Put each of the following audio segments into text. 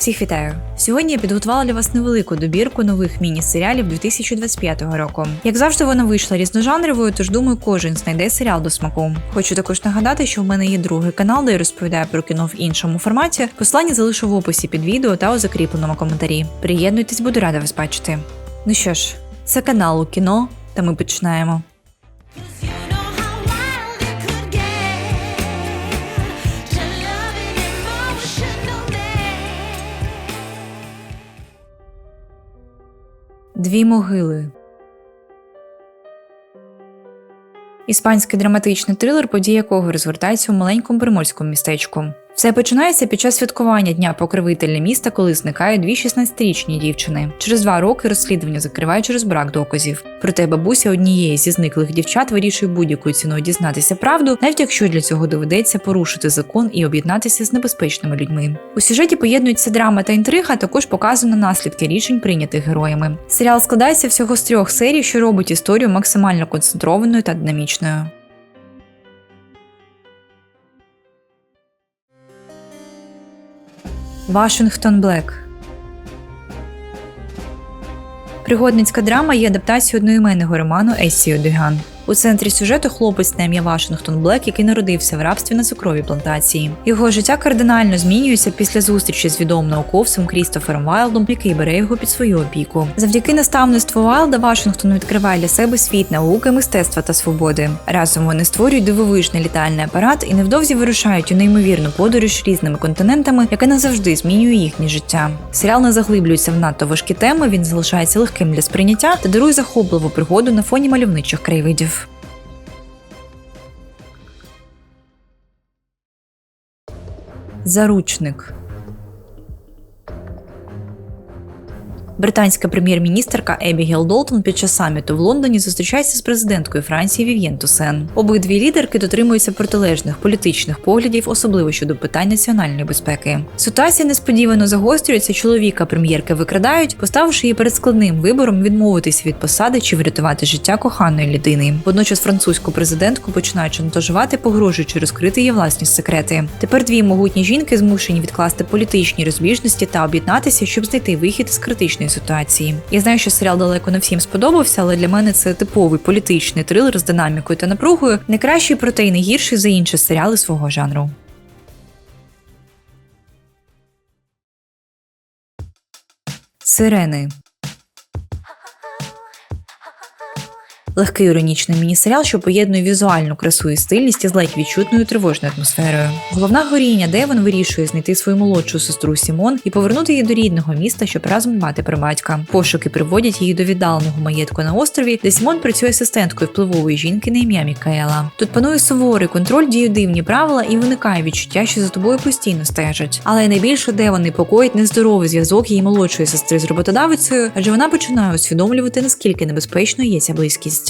Всіх вітаю! Сьогодні я підготувала для вас невелику добірку нових міні-серіалів 2025 року. Як завжди, вона вийшла різножанровою, тож думаю, кожен знайде серіал до смаку. Хочу також нагадати, що в мене є другий канал, де я розповідаю про кіно в іншому форматі. Послання залишу в описі під відео та у закріпленому коментарі. Приєднуйтесь, буду рада вас бачити. Ну що ж, це канал у кіно, та ми починаємо. Дві могили. Іспанський драматичний трилер, подія якого розгортається у маленькому приморському містечку. Все починається під час святкування дня покровителя міста, коли зникають дві 16-річні дівчини. Через два роки розслідування закривають через брак доказів. Проте бабуся однієї зі зниклих дівчат вирішує будь-якою ціною дізнатися правду, навіть якщо для цього доведеться порушити закон і об'єднатися з небезпечними людьми. У сюжеті поєднуються драма та інтрига, також показано наслідки рішень, прийнятих героями. Серіал складається всього з трьох серій, що робить історію максимально концентрованою та динамічною. Вашингтон Блек Пригодницька драма є адаптацією одноіменного роману Ессіо Дюган. У центрі сюжету хлопець на ім'я Вашингтон Блек, який народився в рабстві на цукровій плантації. Його життя кардинально змінюється після зустрічі з відомим науковцем Крістофером Вайлдом, який бере його під свою опіку. Завдяки наставництву Вайлда Вашингтон відкриває для себе світ науки, мистецтва та свободи. Разом вони створюють дивовижний літальний апарат і невдовзі вирушають у неймовірну подорож різними континентами, яка назавжди змінює їхнє життя. Серіал не заглиблюється в надто важкі теми, він залишається легким для сприйняття та дарує захопливу пригоду на фоні мальовничих краєвидів. Заручник. Британська прем'єр-міністерка Ебігел Долтон під час саміту в Лондоні зустрічається з президенткою Франції Вів'єн Тусен. Обидві лідерки дотримуються протилежних політичних поглядів, особливо щодо питань національної безпеки. Ситуація несподівано загострюється. Чоловіка прем'єрки викрадають, поставивши її перед складним вибором відмовитися від посади чи врятувати життя коханої людини. Водночас французьку президентку починають шантажувати, погрожуючи розкрити її власні секрети. Тепер дві могутні жінки змушені відкласти політичні розбіжності та об'єднатися, щоб знайти вихід з критичної ситуації. Я знаю, що серіал далеко не всім сподобався, але для мене це типовий політичний трилер з динамікою та напругою, не кращий, проте й не гірший за інші серіали свого жанру. Сирени Легкий іронічний міні-серіал, що поєднує візуальну красу і стильність із ледь відчутною тривожною атмосферою. Головна горіння Девон вирішує знайти свою молодшу сестру Сімон і повернути її до рідного міста, щоб разом дбати про батька. Пошуки приводять її до віддаленого маєтку на острові, де Сімон працює асистенткою впливової жінки на ім'я Мікаела. Тут панує суворий контроль, діють дивні правила і виникає відчуття, що за тобою постійно стежать. Але найбільше Девон непокоїть нездоровий зв'язок її молодшої сестри з роботодавицею, адже вона починає усвідомлювати, наскільки небезпечною є ця близькість.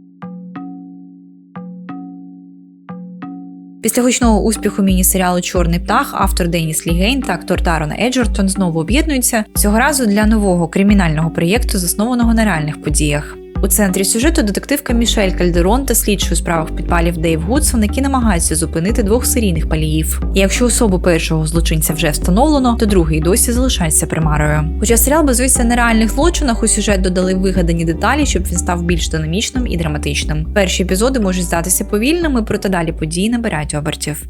Після гучного успіху міні-серіалу Чорний птах автор Деніс Лігейн та актор Тарон Еджертон знову об'єднуються цього разу для нового кримінального проєкту, заснованого на реальних подіях. У центрі сюжету детективка Мішель Кальдерон та слідчий у справах підпалів Дейв Гудсон, які намагаються зупинити двох серійних паліїв. І якщо особу першого злочинця вже встановлено, то другий досі залишається примарою. Хоча серіал базується на реальних злочинах, у сюжет додали вигадані деталі, щоб він став більш динамічним і драматичним. Перші епізоди можуть здатися повільними, проте далі події набирають обертів.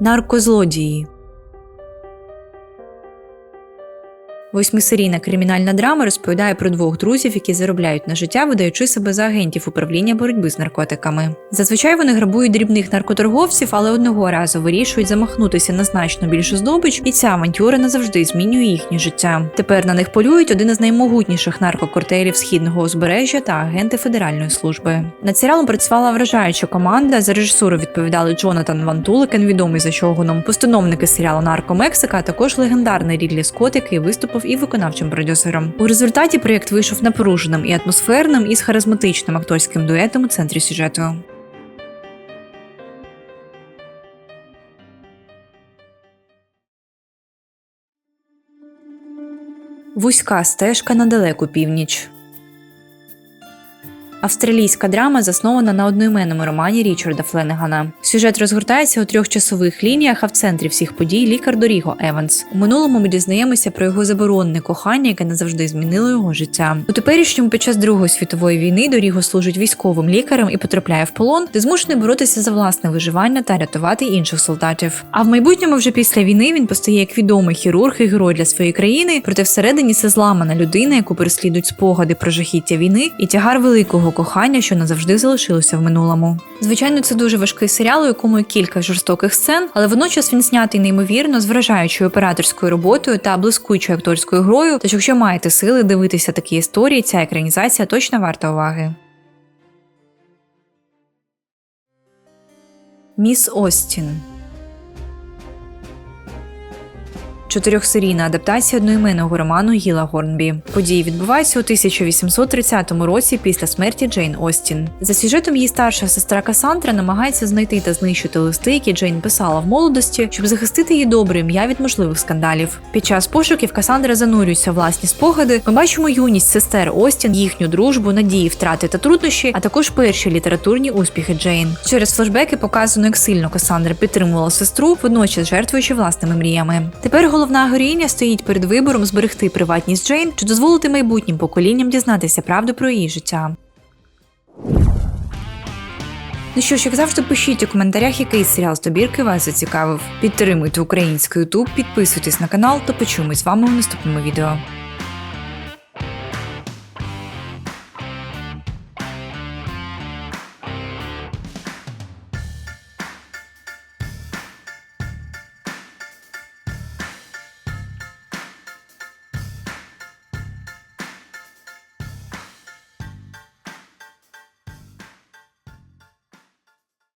Наркозлодії Восьмисерійна кримінальна драма розповідає про двох друзів, які заробляють на життя, видаючи себе за агентів управління боротьби з наркотиками. Зазвичай вони грабують дрібних наркоторговців, але одного разу вирішують замахнутися на значно більшу здобич, і ця авантюра назавжди змінює їхнє життя. Тепер на них полюють один із наймогутніших наркокартелів східного узбережжя та агенти федеральної служби. Над серіалом працювала вражаюча команда. За режисуру відповідали Джонатан Ван Туликен, відомий за шогуном, постановники серіалу Нарко Мексика, а також легендарний Рідлі Скотт, який виступив і виконавчим продюсером. У результаті проєкт вийшов напруженим і атмосферним із харизматичним акторським дуетом у центрі сюжету. Вузька стежка на далеку північ. Австралійська драма заснована на одноіменному романі Річарда Фленегана. Сюжет розгортається у трьох часових лініях, а в центрі всіх подій лікар Доріго Еванс. У минулому ми дізнаємося про його заборонене кохання, яке назавжди змінило його життя. У теперішньому під час Другої світової війни Доріго служить військовим лікарем і потрапляє в полон, де змушений боротися за власне виживання та рятувати інших солдатів. А в майбутньому, вже після війни, він постає як відомий хірург і герой для своєї країни, проте всередині це зламана людина, яку переслідують спогади про жахіття війни і тягар великого кохання, що назавжди залишилося в минулому. Звичайно, це дуже важкий серіал, у якому кілька жорстоких сцен, але водночас він знятий неймовірно з вражаючою операторською роботою та блискучою акторською грою. Тож, якщо маєте сили дивитися такі історії, ця екранізація точно варта уваги. Міс Остін Чотирьохсерійна адаптація одноіменного роману Гіла Горнбі. Події відбуваються у 1830 році після смерті Джейн Остін. За сюжетом її старша сестра Касандра намагається знайти та знищити листи, які Джейн писала в молодості, щоб захистити її добре ім'я від можливих скандалів. Під час пошуків Касандра занурюється в власні спогади. Ми бачимо юність сестер Остін, їхню дружбу, надії, втрати та труднощі, а також перші літературні успіхи Джейн. Через флешбеки показано, як сильно Касандра підтримувала сестру, водночас жертвуючи власними мріями. Тепер головна героїня стоїть перед вибором зберегти приватність Джейн чи дозволити майбутнім поколінням дізнатися правду про її життя. Ну що ж, як завжди, пишіть у коментарях, який серіал з добірки вас зацікавив. Підтримуйте український YouTube, підписуйтесь на канал та почуємось з вами у наступному відео.